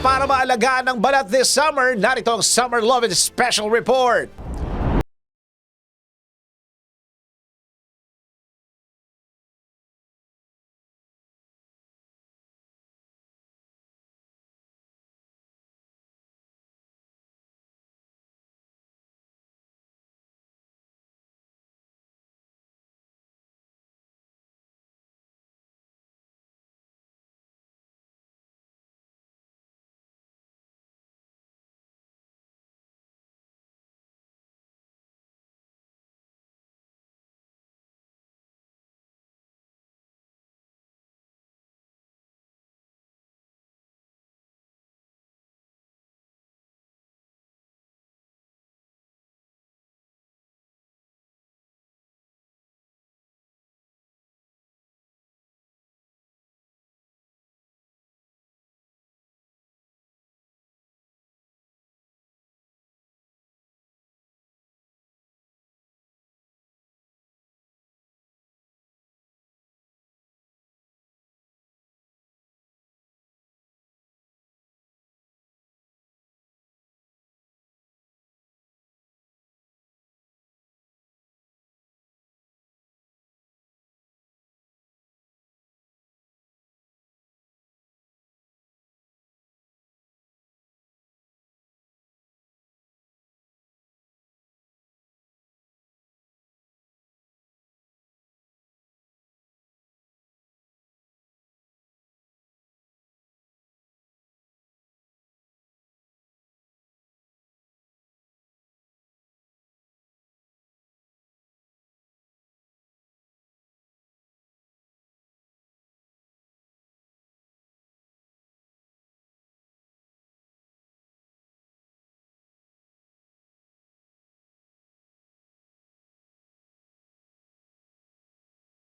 para maalagaan ang balat this summer, narito ang Summer Love and Special Report.